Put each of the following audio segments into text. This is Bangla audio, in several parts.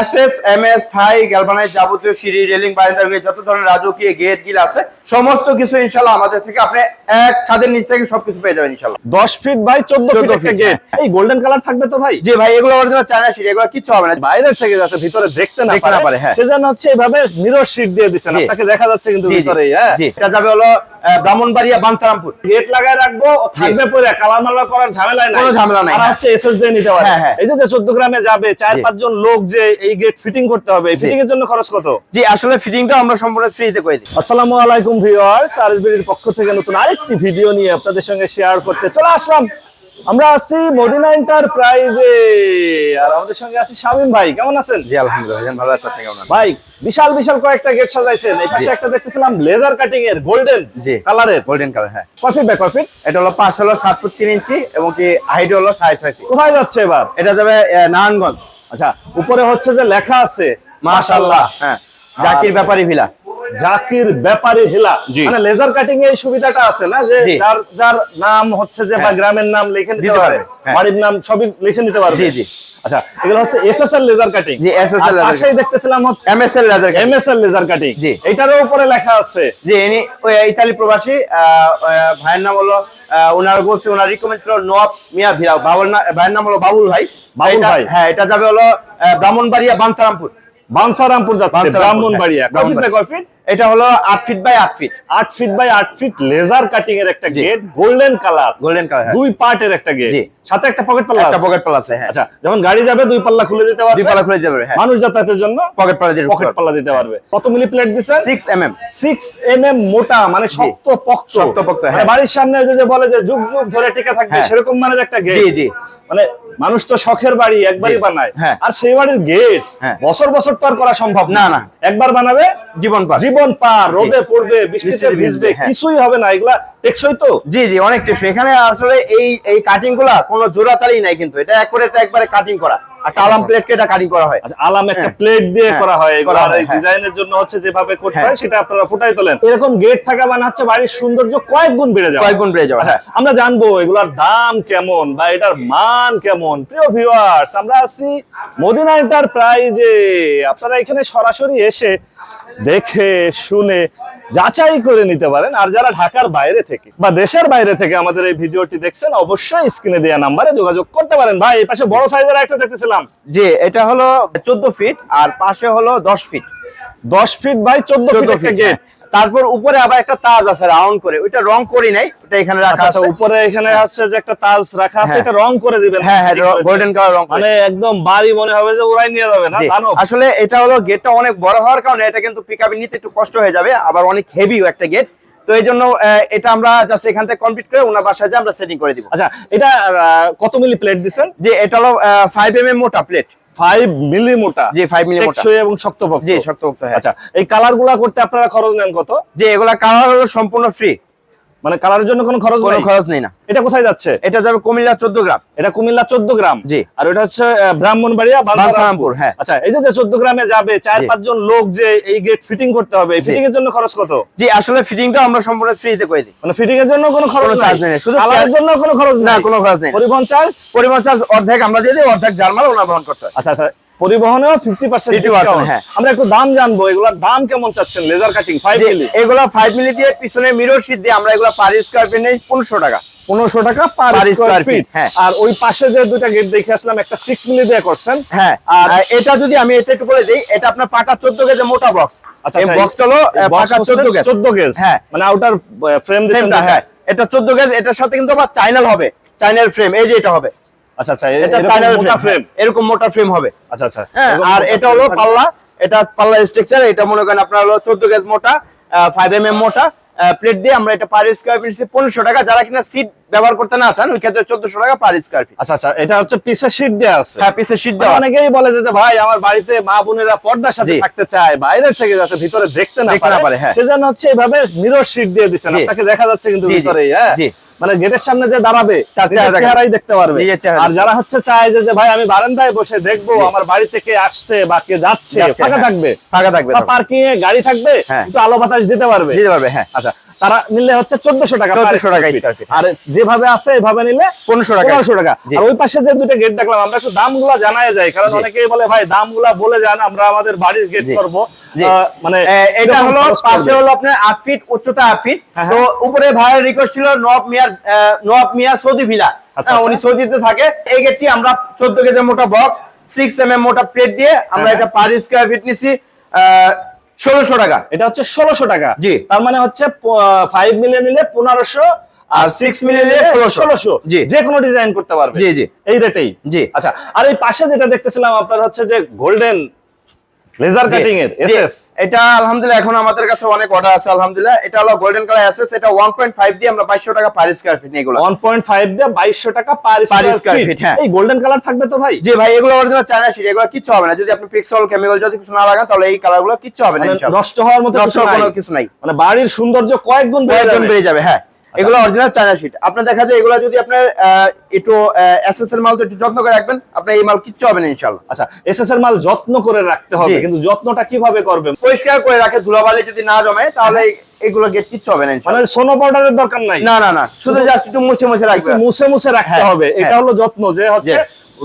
এসএস এমএস থাই গ্যালভানাইজ যাবতীয় সিঁড়ি রেলিং গেট যত ধরনের রাজকীয় গেট গিল আছে সমস্ত কিছু ইনশাআল্লাহ আমাদের থেকে আপনি এক ছাদের নিচ থেকে সবকিছু পেয়ে যাবেন ইনশাআল্লাহ। দশ ফিট বাই 14 ফিট একটা গেট এই গোল্ডেন কালার থাকবে তো ভাই? জি ভাই এগুলো অরিজিনাল চায়না সিঁড়ি এগুলো কিচ্ছু হবে না। বাইরের থেকে যাতে ভিতরে দেখতে না পারে পারে, হ্যাঁ। সেজন্য হচ্ছে এভাবে মিরর শীট দিয়ে জি। আপনাকে দেখা যাচ্ছে কিন্তু ভিতরে হ্যাঁ। এটা যাবে হলো ব্রাহ্মণবাড়িয়া বানসারামপুর। গেট লাগায় রাখব থাকবে পরে কালার মালার করার ঝামেলা নাই। কোনো ঝামেলা নাই, আর হ্যাঁ। হচ্ছে এসএস দিয়ে নিতে পারে। হ্যাঁ, হ্যাঁ। এই যে যে 14 গ্রামে যাবে চার। পাঁচজন লোক যে এই গেট ফিটিং করতে হবে। ফিটিং এর জন্য খরচ কত? জি আসলে ফিটিংটা আমরা সম্পূর্ণ ফ্রিতে করে দিই আসসালামু আলাইকুম ভিউয়ার্স আরএসবির পক্ষ থেকে নতুন আরেকটি ভিডিও নিয়ে আপনাদের সঙ্গে শেয়ার করতে চলে আসলাম। আমরা আছি মদিনা এন্টারপ্রাইজে আর আমাদের সঙ্গে আছে শামিম ভাই কেমন আছেন? জি আলহামদুলিল্লাহ ভালো আছে আপনি কেমন আছেন? ভাই বিশাল বিশাল কয়েকটা গেট সাজাইছেন। এই পাশে একটা দেখতেছিলাম লেজার কাটিং এর গোল্ডেন জি। কালারের গোল্ডেন কালার হ্যাঁ। কফি ব্যাক কফি এটা হলো পাঁচ হলো সাত ফুট তিন ইঞ্চি এবং কি হাইট হলো সাড়ে ছয় ফিট কোথায় যাচ্ছে এবার? এটা যাবে নারায়ণগঞ্জ। আচ্ছা উপরে হচ্ছে যে লেখা আছে মাশাআল্লাহ হ্যাঁ জাকির ব্যাপারী ভিলা জাকির ব্যাপারী জি। মানে লেজার কাটিং এর সুবিধাটা আছে না যে জি। যার যার নাম হচ্ছে যে বা হ্যাঁ। গ্রামের নাম লিখে নিতে দিতে পারে হ্যাঁ। বাড়ির নাম সবই লিখে নিতে পারবে জি, জি। আচ্ছা এগুলো হচ্ছে এসএসএল লেজার কাটিং জি, SSL laser পাশেই দেখতেছিলাম MSL laser MSL laser cutting জি। এটারও উপরে লেখা আছে যে ইনি ওই ইতালি প্রবাসী ভাইয়ের নাম হলো ওনার বলছে ওনার রিকমেন্ড ছিল নোয়াব মিয়া ভিরাও। বাবুর ভাইয়ের নাম হলো বাবুল ভাই। বাবুল ভাই। হ্যাঁ এটা যাবে হলো ব্রাহ্মণবাড়িয়া বানসারামপুর। বানসারামপুর যাচ্ছে ব্রাহ্মণবাড়িয়া হ্যাঁ, ফিট এটা হলো আট ফিট বাই আট ফিট আট ফিট বাই আট ফিট লেজার কাটিং এর একটা gate golden colour golden colour দুই পার্টের একটা গেট সাথে একটা পকেট পাল্লা একটা পকেট পাল্লা আছে হ্যাঁ। আচ্ছা যখন গাড়ি যাবে দুই পাল্লা খুলে দিতে পারবে। দুই পাল্লা খুলে দিতে পারবে হ্যাঁ। মানুষ যাতায়াতের জন্য পকেট পাল্লা দিয়ে পকেট পাল্লা দিতে পারবে। কত milli plate M M six M M মোটা মানে শক্ত পক্ত। শক্তপোক্ত, মানে হ্যাঁ। বাড়ির সামনে যে যে বলে যে যুগ যুগ ধরে টিকে থাকবে হ্যাঁ। সেরকম মানের একটা গেট জি জি। মানে মানুষ তো শখের বাড়ি একবারই বানায়। হ্যাঁ। আর সেই বাড়ির গেট হ্যাঁ। বছর বছর তো আর করা সম্ভব না, না। একবার বানাবে জীবন পার। জীবন পার রোদে পড়বে বৃষ্টিতে ভিজবে হ্যাঁ। কিছুই হবে না এগুলা টেকসই তো। জি জি অনেক টেকসই। এখানে আসলে এই এই কাটিংগুলা কোনো জোড়াতালি নাই কিন্তু। এটা একবারে একবারে কাটিং করা। আর টালাম প্লেটকে এটা কাটিং করা হয় আচ্ছা আলাম একটা হ্যাঁ। প্লেট দিয়ে হ্যাঁ, করা হয় এগুলো আর এই হ্যাঁ। ডিজাইনের জন্য হচ্ছে যেভাবে করতে হ্যাঁ। হয় সেটা আপনারা ফুটাই তোলেন এরকম গেট থাকা মানে হচ্ছে বাড়ির সৌন্দর্য কয়েক গুণ বেড়ে যাবে কয়েক গুণ বেড়ে যাবে আচ্ছা হ্যাঁ। আমরা জানব এগুলার দাম কেমন বা এটার মান কেমন প্রিয় ভিউয়ার্স আমরা আছি মদিনা এন্টারপ্রাইজে আপনারা এখানে সরাসরি এসে দেখে শুনে যাচাই করে নিতে পারেন। আর যারা ঢাকার বাইরে থেকে বা দেশের বাইরে থেকে আমাদের এই ভিডিওটি দেখছেন অবশ্যই স্ক্রিনে দেওয়া নাম্বারে যোগাযোগ করতে পারেন। ভাই এই পাশে বড় সাইজের একটা দেখতেছিলাম। যে এটা হলো চোদ্দ ফিট আর পাশে হলো দশ ফিট দশ ফিট বাই চোদ্দ ফিট থেকে গেট। তারপর উপরে আবার একটা তাজ আছে রাউন্ড করে। ওইটা রং করি নাই ওটা এখানে রাখা আচ্ছা আচ্ছা, আছে। উপরে এখানে হচ্ছে যে একটা তাজ রাখা আছে হ্যাঁ। এটা রং করে দিবেন। হ্যাঁ হ্যাঁ গোল্ডেন কালার রং মানে একদম বাড়ি মনে হবে যে উড়াই নিয়ে যাবে না জানো? আসলে এটা হলো গেটটা অনেক বড় হওয়ার কারণে এটা কিন্তু পিকআপে নিতে একটু কষ্ট হয়ে যাবে আবার অনেক হেভিও একটা গেট তো এই জন্য এটা আমরা জাস্ট এখান থেকে কমপ্লিট করে ওনার বাসায় যে আমরা সেটিং করে দিব। আচ্ছা এটা কত মিলি প্লেট দিচ্ছেন? যে এটা হলো ফাইভ এম এম মোটা প্লেট মিলি মোটা জি, 5 মিলি মোটা। টেকসই এবং শক্তপোক্ত। জি শক্তপোক্ত আচ্ছা এই কালারগুলা করতে আপনারা খরচ নেন কত? যে এগুলা কালার হলো সম্পূর্ণ ফ্রি মানে কালারের জন্য কোনো খরচ কোনো খরচ নেই না। এটা কোথায় যাচ্ছে? এটা যাবে কুমিল্লা চোদ্দ গ্রাম। এটা কুমিল্লা চোদ্দ গ্রাম? জি। আর ওটা হচ্ছে ব্রাহ্মণবাড়িয়া বাঞ্ছারামপুর হ্যাঁ। আচ্ছা এই যে যে চোদ্দ গ্রামে যাবে চার। পাঁচজন লোক যে এই গেট ফিটিং করতে হবে ফিটিং এর জন্য খরচ কত? জি আসলে ফিটিংটা আমরা সম্পূর্ণ ফ্রিতে করে দিই। মানে ফিটিং এর জন্য কোনো খরচ charge নেই, শুধু কালারের জন্য কোনো খরচ না কোনো খরচ নেই। পরিবহন চার্জ পরিবহন চার্জ অর্ধেক আমরা দিয়ে দিই অর্ধেক জার্মাল ওনা বহন করতে হয়। আচ্ছা আচ্ছা পরিবহনেও ফিফটি পার্সেন্ট 50% হ্যাঁ। আমরা একটু দাম জানব এগুলোর দাম কেমন চাচ্ছেন? লেজার কাটিং ফাইভ মিলি এগুলা ফাইভ মিলি দিয়ে পিছনে মিরর শিট দিয়ে আমরা এগুলা পার স্কোয়ার ফিট নেই পনেরোশো টাকা। পনেরোশো টাকা পার স্কোয়ার ফিট। আর ওই পাশে যে দুইটা গেট দেখে আসলাম একটা সিক্স মিলি দিয়ে করছেন। হ্যাঁ আর- এটা যদি আমি এটা একটু বলে দিই এটা আপনার পাটা চোদ্দ গেজের মোটা বক্স আচ্ছা এই আচ্ছা, বক্সটা হলো আহ, পাকা চোদ্দ গেজ চোদ্দ গেজ হ্যাঁ। মানে আউটার ফ্রেম হ্যাঁ। এটা চোদ্দ গেজ এটার সাথে কিন্তু আবার চাইনাল হবে। চাইনাল ফ্রেম এই যে এটা হবে। আচ্ছা আচ্ছা এটা মোটা ফ্রেম এরকম মোটা ফ্রেম হবে। আচ্ছা আচ্ছা হ্যাঁ আর এটা হলো পাল্লা। এটা পাল্লা স্ট্রাকচার এটা মনে করেন আপনার হলো চোদ্দ গেজ মোটা ফাইভ এম এম মোটা প্লেট দিয়ে আমরা এটা পার স্কোয়ার ফিট পনেরোশো টাকা। যারা কিনা সিট ব্যবহার করতে না চান ওই ক্ষেত্রে চোদ্দশো টাকা পার স্কোয়ার ফিট আচ্ছা আচ্ছা এটা হচ্ছে পিসের শীট দেওয়া আছে। হ্যাঁ পিসের সিট দেওয়া অনেকেই বলে যে ভাই আমার বাড়িতে মা বোনেরা পর্দার সাথে থাকতে চায় বাইরের থেকে যাতে ভিতরে দেখতে না পারে। হ্যাঁ। সেজন্য হচ্ছে এভাবে মিরর শীট দিয়ে দিচ্ছেন। আপনাকে দেখা যাচ্ছে কিন্তু ভিতরে হ্যাঁ। মানে গেটের সামনে যে দাঁড়াবে চেহারাই দেখতে পারবে। আর যারা হচ্ছে চায় যে যে ভাই আমি বারান্দায় বসে দেখব আমার বাড়ি থেকে আসছে বা কে যাচ্ছে ফাঁকা হ্যাঁ। থাকবে। ফাঁকা থাকবে পার্কিং এ গাড়ি থাকবে হ্যাঁ। একটু আলো বাতাস দিতে পারবে। দিতে পারবে হ্যাঁ আচ্ছা। তারা নিলে হচ্ছে চোদ্দশো টাকা 1400 টাকা আর যেভাবে আছে এভাবে নিলে 1500 টাকা। পনেরোশো টাকা। আর ওই পাশে যে দুটো গেট দেখলাম আমরা একটু দামগুলা জানাই যায় কারণ। অনেকেই বলে ভাই দামগুলা বলে যান আমরা আমাদের বাড়ির গেট করব। মানে এটা হলো পাশে হলো আপনার আট ফিট উচ্চতা আট ফিট হ্যাঁ, তো উপরে ভাইয়ের রিকোয়েস্ট ছিল নব মিয়ার নব মিয়া সৌদি ভিলা। আচ্ছা, হ্যাঁ, উনি আচ্ছা। সৌদিতে থাকে। এই গেটটি আমরা চোদ্দ কেজি মোটা বক্স সিক্স এম এম মোটা প্লেট দিয়ে আমরা হ্যাঁ, এটা পার স্কোয়ার ফিট নিছি। ষোলোশো টাকা এটা হচ্ছে ষোলোশো টাকা জি। তার মানে হচ্ছে ফাইভ মিলিয়ন নিলে পনেরোশো আর সিক্স মিলিয়ন নিলে 1600 ষোলোশো জি। যে কোনো ডিজাইন করতে পারবে জি, জি। এই রেটেই জি। আচ্ছা আর এই পাশে যেটা দেখতেছিলাম আপনার হচ্ছে যে গোল্ডেন লেজার কাটিং এর এসএস এটা আলহামদুলিল্লাহ এখন আমাদের কাছে অনেক অর্ডার আছে আলহামদুলিল্লাহ। এটা হলো গোল্ডেন কালার এসএস এটা 1.5 দিয়ে আমরা 2200 টাকা পার স্কয়ার ফিট এগুলো। ওয়ান পয়েন্ট ফাইভ দিয়ে বাইশশো টাকা পার স্কয়ার ফিট হ্যাঁ। এই গোল্ডেন কালার থাকবে তো ভাই? জি ভাই এগুলো অরিজিনাল চায়না শিট এগুলো কিচ্ছু হবে না। যদি আপনি পিক্সেল কেমিক্যাল যদি কিছু না লাগান তাহলে এই কালারগুলো কিচ্ছু হবে না মানে নষ্ট হওয়ার মতো কিছু। কোনো কিছু নাই। মানে বাড়ির সৌন্দর্য কয়েক গুণ বেড়ে যাবে হ্যাঁ। এগুলো অরিজিনাল চায়না শিট আপনার দেখা যায় এগুলো যদি আপনার একটু এসএস এর মাল তো একটু যত্ন করে রাখবেন আপনার এই মাল কিচ্ছু হবে না ইনশাআল্লাহ। আচ্ছা এসএস এর মাল যত্ন করে রাখতে হবে কিন্তু যত্নটা কীভাবে করবে? পরিষ্কার করে রাখে ধুলাবালি যদি না জমে তাহলে এগুলো গেট কিচ্ছু হবে না মানে সোনো পাউডারের দরকার নাই? না না না শুধু জাস্ট একটু মুছে মুছে রাখবে মুছে মুছে রাখতে হ্যাঁ, হবে এটা হ্যাঁ। হলো যত্ন যে হচ্ছে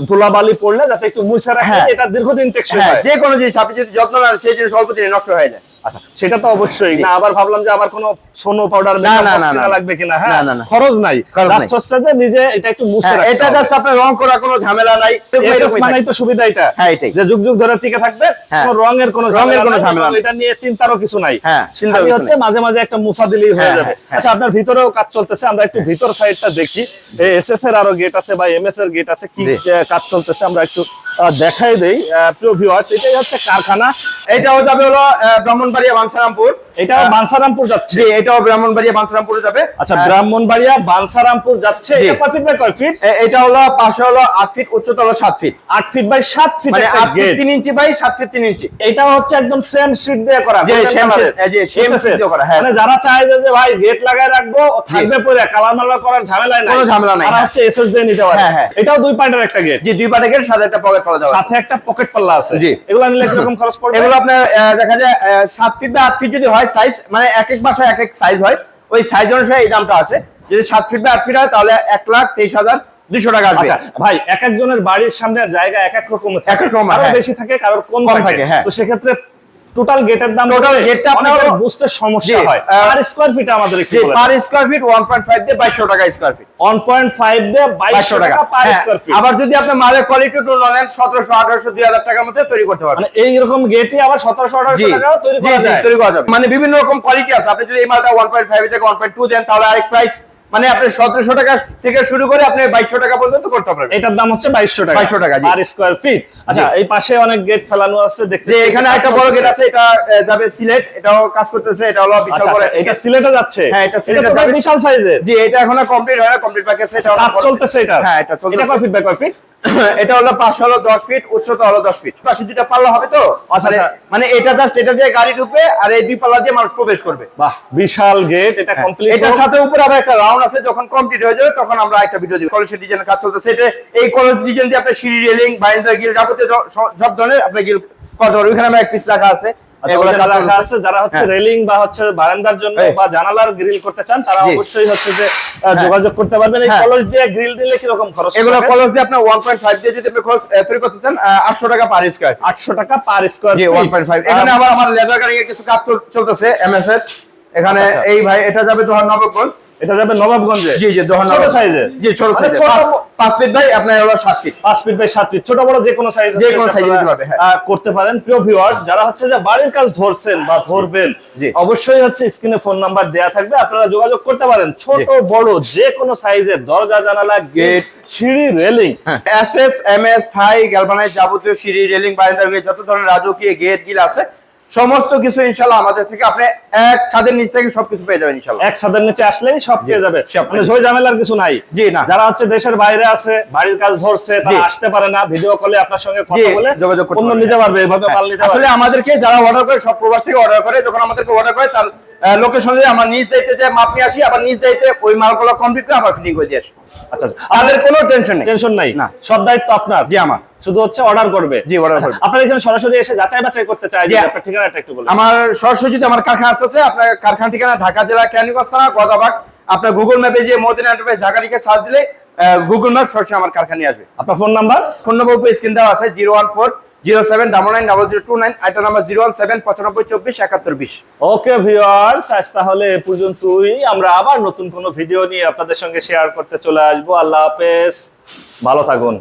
ধুলাবালি পড়লে যাতে একটু মুছে রাখে হ্যাঁ। এটা দীর্ঘদিন টেকসই হ্যাঁ যে কোনো জিনিস আপনি যদি যত্ন না নেন, সেই জিনিস অল্প দিনে নষ্ট হয়ে যায়। আচ্ছা সেটা তো অবশ্যই। না আবার ভাবলাম যে আবার কোনো সোনো পাউডার না, না, না। লাগবে কিনা হ্যাঁ? না, না। খরচ নাই। জাস্ট হচ্ছে যে নিজে এটা একটু মুছে হ্যাঁ, রাখতে এটা জাস্ট আপনার রং করা কোনো ঝামেলা নাই। এসএস মানেই তো সুবিধা এটা। হ্যাঁ, এটাই। যে যুগ যুগ ধরে টিকে থাকবে হ্যাঁ। কোনো রঙের কোনো রঙের কোনো ঝামেলা এটা নিয়ে চিন্তারও কিছু নাই। হ্যাঁ, চিন্তারও হচ্ছে মাঝে মাঝে একটা মুছা দিলেই হয়ে যাবে। আচ্ছা আপনার ভিতরেও কাজ চলতেছে। আমরা একটু ভিতর সাইডটা দেখি। এসএস এর আরও গেট আছে বা এমএস এর গেট আছে কি। কাজ চলতেছে আমরা একটু দেখাই দেই। প্রিয় ভিউয়ার্স এটাই হচ্ছে কারখানা। এটাও যাবে হলো ব্রাহ্মণবাড়িয়া বাঞ্ছারামপুর এটা বানসারামপুর যাচ্ছে। জি এটাও ব্রাহ্মণবাড়িয়া বাঞ্ছারামপুরে যাবে। আচ্ছা ব্রাহ্মণবাড়িয়া বানসারামপুর যাচ্ছে। এটা কয় ফিট বাই কয় ফিট এটা হলো পাশে হলো আট ফিট উচ্চতা হলো সাত ফিট আট ফিট বাই সাত ফিট মানে একটা আট ফিট গেট তিন ইঞ্চি বাই সাত ফিট তিন ইঞ্চি। এটা হচ্ছে একদম সেম শীট দিয়ে করা। জি, এর। এই যে same SSL দিয়ে করা, হ্যাঁ। মানে যারা চায় যে ভাই গেট লাগায় রাখব থাকবে পরে কালার করার ঝামেলা নাই। কোনো ঝামেলা নাই, তারা হ্যাঁ। হচ্ছে এসএস দিয়ে নিতে পারে। হ্যাঁ, হ্যাঁ। এটাও দুই পয়েন্টের একটা গেট জি দুই পাটে গেট সাথে একটা পকেট পালা দেওয়া আছে। সাথে একটা পকেট পাল্লা আছে। জি। এগুলো নিলে কীরকম খরচ পড়বে? এগুলো আপনার দেখা যায় আহ, সাত ফিট বা আট ফিট যদি হয় সাইজ মানে এক এক বাসায় এক এক সাইজ হয়। ওই সাইজ অনুসারে এই দামটা আছে যদি সাত ফিট বা আট ফিট হয় তাহলে এক লাখ তেইশ হাজার দুশো টাকা আসবে। আচ্ছা ভাই এক একজনের বাড়ির সামনের জায়গা এক এক রকম এক এক রকম, হ্যাঁ। বেশি থাকে কারোর কম থাকে, হ্যাঁ। তো সেক্ষেত্রে টোটাল গেটের দাম Total বলতে gate টা আপনার বুঝতে সমস্যা হয়। আর স্কয়ার ফিট আমাদের একটু যে বলেন। Per square feet one point five দিয়ে বাইশশো টাকা স্কোয়ার ফিট 1.5 দিয়ে 2200 টাকা। পার স্কয়ার ফিট আবার যদি আপনি মালের কোয়ালিটি একটু নেন সতেরোশো আঠারোশো দুই হাজার টাকার মধ্যে তৈরি করতে পারবেন। মানে এই রকম গেটই আবার 1700 জি 1800 টাকা তৈরি করা যায়। তৈরি করা যাবে। মানে বিভিন্ন রকম কোয়ালিটি আছে। আপনি যদি এই মালটা ওয়ান পয়েন্ট ফাইভ থেকে ওয়ান টু দেন তাহলে আরেক প্রাইস মানে আপনি সতেরোশো টাকা থেকে শুরু করে আপনি বাইশশো টাকা পর্যন্ত করতে পারবেন। এটার দাম হচ্ছে বাইশশো টাকা। বাইশশো টাকা, আর স্কোয়ার ফিট আচ্ছা এই পাশে অনেক গেট ফেলানো আছে দেখতে এখানে একটা বড় গেট আছে এটা যাবে সিলেট। এটাও কাজ করতেছে এটা হলো বিশাল আচ্ছা বড় আচ্ছা, এটা সিলেটে যাচ্ছে? হ্যাঁ, এটা সিলেটে যাবে। বিশাল সাইজের জি এটা এখনও কমপ্লিট হয় না কমপ্লিট প্যাকেজ এটা বড়। চলতেছে এটা? হ্যাঁ এটা এটা চলতেছে। কয় ফিট বাই কয় ফিট এটা হলো পাশে হলো দশ ফিট উচ্চতা হলো দশ ফিট পাশে দুইটা পাল্লা হবে তো? আচ্ছা, মানে- আচ্ছা। মানে এটা জাস্ট এটা দিয়ে গাড়ি ঢুকবে আর এই দুই পাল্লা দিয়ে মানুষ প্রবেশ করবে। বাহ বিশাল গেট এটা কমপ্লিট এটার সাথে উপরে আবার একটা রাউন্ড আছে যখন কমপ্লিট হয়ে যাবে তখন আমরা একটা ভিডিও দিব। কলেজের ডিজাইনের কাজ চলতেছে এটা এই কলেজ ডিজাইন দিয়ে আপনার সিঁড়ি রেলিং বাইন্দার গিল যাবতীয় সব ধরনের আপনি গিল করতে পারবেন ওইখানে আমরা এক পিস রাখা আছে। আছে যারা হচ্ছে হ্যাঁ। রেলিং বা হচ্ছে বারান্দার জন্য বা জানালার গ্রিল করতে চান তারা অবশ্যই হচ্ছে যে যোগাযোগ করতে পারবেন। এই কলস দিয়ে গ্রিল দিলে কি রকম খরচ এগুলো কলস দিয়ে আপনার ওয়ান পয়েন্ট ফাইভ দিয়ে যদি আপনি খরচ ফ্রি করতে চান আটশো টাকা পার স্কোয়ার 800 টাকা পার স্কয়ার জি এখানে আবার আমার লেজার কাটিং এর কিছু কাজ চল- চলতেছে এমএস এর এখানে আচ্ছা, আচ্ছা। এই ভাই এটা যাবে দোহার নবগঞ্জ। এটা যাবে নবাবগঞ্জে। জি জি ছোট। সাইজের। জি ছোট ছোট- পাঁচ ফিট ভাই আপনার হলো সাত ফিট 5 ফিট বাই 7 ফিট ছোট বড় যে কোনো সাইজ যে কোনো এ নিতে পারবে, হ্যাঁ। করতে পারেন। প্রিয় ভিউয়ার্স যারা হচ্ছে যে বাড়ির কাজ ধরছেন বা ধরবেন জি। অবশ্যই হচ্ছে স্ক্রিনে ফোন নাম্বার দেয়া থাকবে। আপনারা যোগাযোগ করতে পারেন। ছোট বড় যে কোনো সাইজের দরজা জানালা গেট সিঁড়ি railing S S M S Thai galvanise যাবতীয় সিঁড়ি রেলিং বারান্দার গেট যত ধরনের রাজকীয় গেট গিল আছে সমস্ত কিছু ইনশাল্লাহ আমাদের থেকে আপনি এক ছাদের নিচ থেকে সবকিছু পেয়ে যাবেন ইনশাল্লাহ এক ছাদের নিচে আসলেই সব পেয়ে যাবে। মানে ঝই ঝামেলার কিছু নাই। জি, না। যারা হচ্ছে দেশের বাইরে আছে বাড়ির কাজ ধরছে তারা আসতে পারে না ভিডিও কলে আপনার সঙ্গে কথা বলে যোগাযোগ করতে। নিতে পারবে এভাবে মাল নিতে আসলে আমাদেরকে যারা অর্ডার করে সব প্রবাস থেকে অর্ডার করে যখন আমাদেরকে অর্ডার করে তার লোকেশন দিয়ে আমার নিজ দায়িত্বে যে মাপ নিয়ে আসি আবার নিজ দায়িত্বে ওই মালগুলো কমপ্লিট করে আবার ফিটিং করে দিয়ে আসি আচ্ছা আচ্ছা। তাদের কোনো টেনশন নেই। টেনশন নাই। না। সব দায়িত্ব আপনার। জি আমার। শুধু হচ্ছে অর্ডার করবে। জি, order করবে। আপনারা এখানে সরাসরি এসে যাচাই বাছাই করতে চাই। যদি আপনার ঠিকানাটা একটু বলেন। আমার সরাসরি যদি আমার কারখানা আসতেছে আপনার কারখানা ঠিকানা ঢাকা জেলা ক্যানিগঞ্জ থানা গদাবাগ। আপনার গুগল ম্যাপে যে মদিনা এন্টারপ্রাইজ ঢাকা লিখে সার্চ দিলে গুগল ম্যাপ সরাসরি আমার কারখানা নিয়ে আসবে। আপনার ফোন নাম্বার ফোন নম্বর উপরে স্ক্রিন দেওয়া আছে zero one four zero seven double nine double zero two nine এটা নাম্বার জিরো ওয়ান সেভেন পঁচানব্বই চব্বিশ একাত্তর বিশ। ওকে ভিউয়ার্স আজ তাহলে এ পর্যন্তই। আমরা আবার নতুন কোনো ভিডিও নিয়ে আপনাদের সঙ্গে শেয়ার করতে চলে আসব। আল্লাহ হাফেজ। ভালো থাকুন।